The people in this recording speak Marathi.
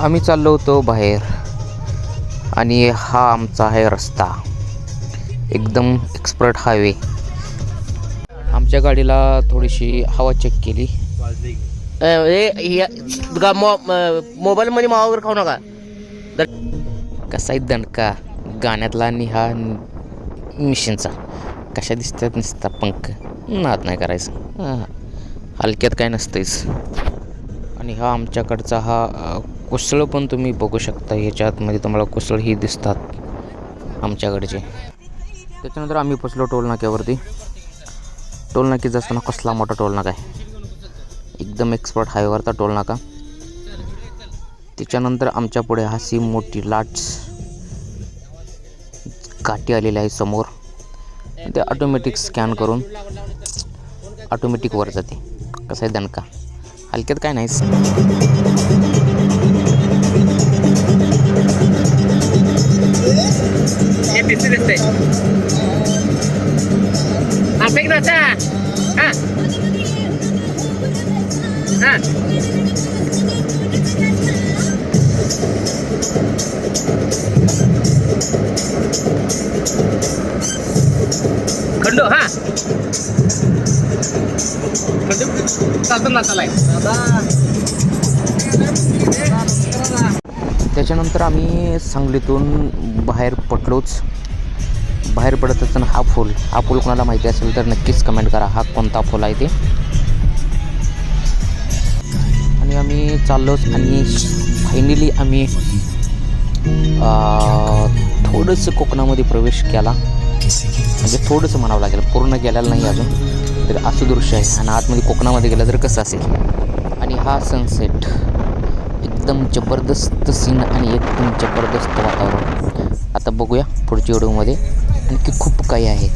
आम्ही चाललो होतो बाहेर. आणि हा आमचा आहे रस्ता. एकदम एक्सपर्ट हायवे आमच्या गाडीला थोडीशी हवा चेक केली. मोबाईलमध्ये मावा वगैरे खाऊ नका. कसा आहे दणका? गाण्यातला आणि हा मिशीनचा कशा दिसतात नुसता पंख? नाद नाही करायचं. हलक्यात काय नसतेच आणि हा आमच्याकडचा हा कुसळ पण तुम्ही बघू शकता. ह्याच्यातमध्ये म्हणजे तुम्हाला कुसळ ही दिसतात आमच्याकडचे. त्याच्यानंतर आम्ही पोचलो टोलनाक्यावरती. टोलनाकीत असताना कसला मोठा टोलनाका आहे. एकदम एक्सपर्ट हायवेवरचा टोलनाका. त्याच्यानंतर आमच्या पुढे अशी मोठी लाट्स काठी आलेली आहे समोर. ते ऑटोमॅटिक स्कॅन करून ऑटोमॅटिक वर जाते. कसं आहे दणका? हलक्यात काय नाही हा. हा. खंडो हा. त्याच्यानंतर आम्ही सांगलीतून बाहेर पडलोच बाहेर पडत असताना हा फूल. हा फूल कोणाला माहिती असेल तर नक्कीच कमेंट करा. हा कोणता फूल आहे ते? आणि आम्ही चाललोच आणि फायनली आम्ही थोडंसं कोकणामध्ये प्रवेश केला. म्हणजे थोडंसं म्हणावं लागेल. पूर्ण गेलेलं नाही अजून. तर असं दृश्य आहे. आणि आतमध्ये कोकणामध्ये गेलं तर कसं असेल? आणि हा सनसेट एकदम जबरदस्त सीन आणि एकदम जबरदस्त वातावरण. आता बघूया पुढच्या व्हिडिओमध्ये आणखी खूप काही आहे.